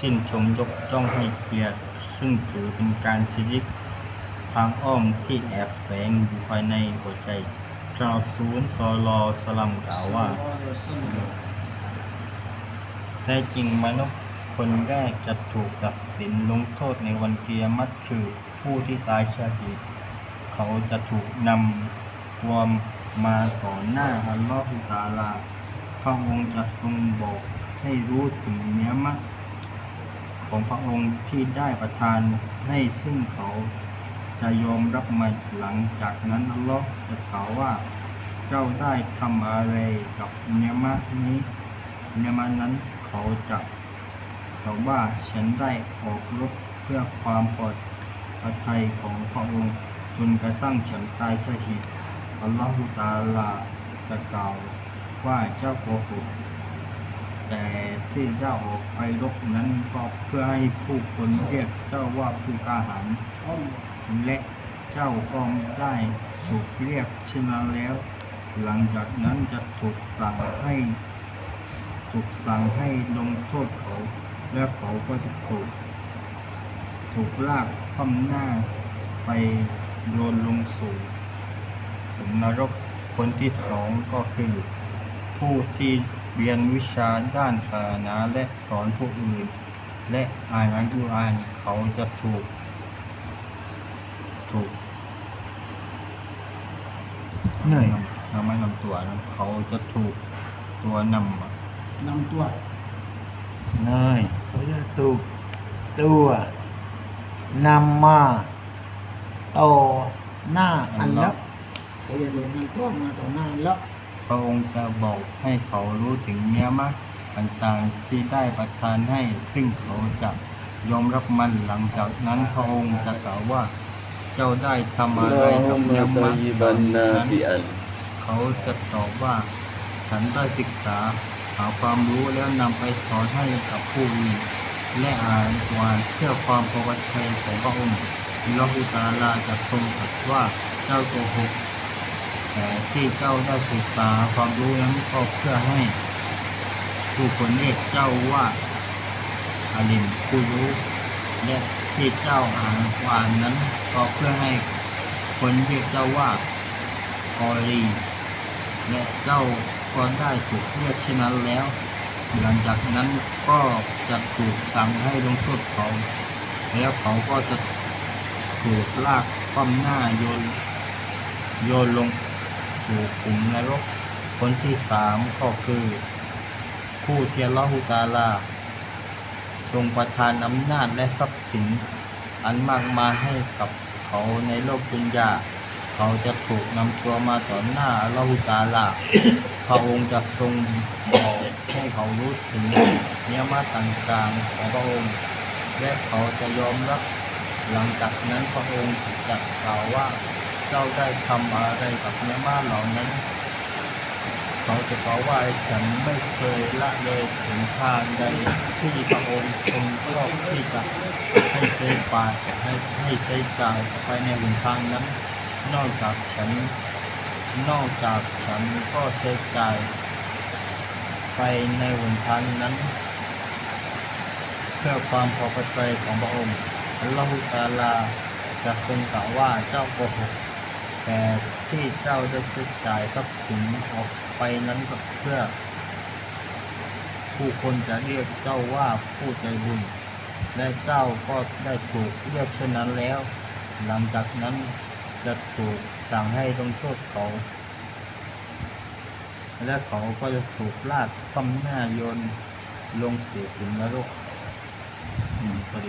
ชื่นชมยกย่องให้เกียรติซึ่งถือเป็นการชีวิตทางอ้อมที่แอบแฝงอยู่ภายในหัวใจชาวศูนย์ซอลอสลัมกล่าวว่าแท้จริงมนุษย์คนแรกจะถูกตัดสินลงโทษในวันเกียรมัดคือผู้ที่ตายชาติเขาจะถูกนำรวมมาต่อหน้าอัลลอฮฺตาลาพระองค์จะทรงบอกให้รู้ถึงเนื้อมัด ของพระองค์ที่ได้ประทานให้ซึ่งเขาจะยอมรับมันหลังจากนั้นอัลลอฮ์จะกล่าวว่า เจ้าได้ทำอะไรกับเนมัดนี้ในวันนั้นเขาจะกล่าวว่าฉันได้ออกรบเพื่อความปลอดภัยของพระองค์จนกระทั่งฉันตายชาหิดอัลลอฮฺตาลาจะกล่าวว่าเจ้าโกหก แต่ที่เจ้าออกไปรบนั้นก็เพื่อให้ผู้คนเรียกเจ้าว่าผู้ก้าหาญและเจ้าก็ได้ถูกเรียกเช่นนั้นแล้ว หลังจากนั้นจะถูกสั่งให้ ถูกสั่งให้ลงโทษเขา และเขาก็จะถูกถูกลากคว่ำหน้าไปโยนลงสู่สมนรกคนที่สองก็คือผู้ที่ เรียนวิชาด้านศาสนาและสอนผู้อื่น และอ่านอัลกุรอานเขาจะถูก ถูกเหนื่อยนำไม่นำตัวนะเขาจะถูกตัวนำอะนำตัวเหนื่อยเขาจะถูกตัวนำมาต่อหน้าอันแล้วเขาจะโดนนำตัวมาต่อหน้าแล้ว พระองค์จะบอกให้เขารู้ถึงเนื้อมรรคต่างๆที่ได้ประทานให้ ซึ่งเขาจะยอมรับมันหลังจากนั้นพระองค์จะกล่าวว่า เจ้าได้ทำอะไรกับเนื้อมรรคนั้นเขาจะตอบว่า ฉันได้ศึกษาหาความรู้แล้วนำไปสอนให้กับผู้อื่นและอ่านวานเพื่อความพอใจของพระองค์ลอกุตาลาจะทรงตรัสว่าเจ้าโกหก แต่ที่เจ้าได้ศึกษาความรู้นั้นก็เพื่อให้ ผู้คนเรียกเจ้าว่าอาลิมผู้รู้และที่เจ้าอ่านวานนั้น ก็เพื่อให้คนเรียกเจ้าว่ากอรีและเจ้าก็ได้ถูกเรียกเช่นนั้นแล้ว หลังจากนั้นก็จะถูกสั่งให้ลงโทษเขา แล้วเขาก็จะถูกลากคว่ำหน้าโยนโยนลง สู่ขุมนรก คนที่สามก็คือผู้ที่อัลลอฮฺตาลา ทรงประทานอำนาจและทรัพย์สิน อันมากมายให้กับเขาในโลกดุนยาเขาจะถูกนำตัวมาต่อหน้าอัลลอฮฺตาลาพระองค์จะทรงบอกให้เขารู้ถึงเนื้อมาต่างๆของพระองค์ และเขาจะยอมรับหลังจากนั้นพระองค์จะกล่าวว่า เจ้าได้ทำอะไรกับเนื้อมาเหล่านั้น เขาจะกล่าวว่าฉันไม่เคยละเลยถึงทางใดที่พระองค์ทรงชอบที่จะให้ใช้ปาให้ให้ใช้จ่ายไปในหนทางนั้น นอกจากฉัน นอกจากฉันก็ใช้จ่ายไปในหนทางนั้น เพื่อความพอพระทัยของพระองค์อัลลอฮฺตาลาจะทรงกล่าวว่าเจ้าโกหก แต่ที่เจ้าได้ใช้จ่ายทรัพย์สินออกไปนั้นก็เพื่อ ผู้คนจะเรียกเจ้าว่าผู้ใจบุญ และเจ้าก็ได้ถูกเรียกเช่นนั้นแล้ว หลังจากนั้นจะถูกสั่งให้ลงโทษเขา และเขาก็จะถูกลากคว่ำหน้าโยนลงเสู่ขุมนรกสวัสดี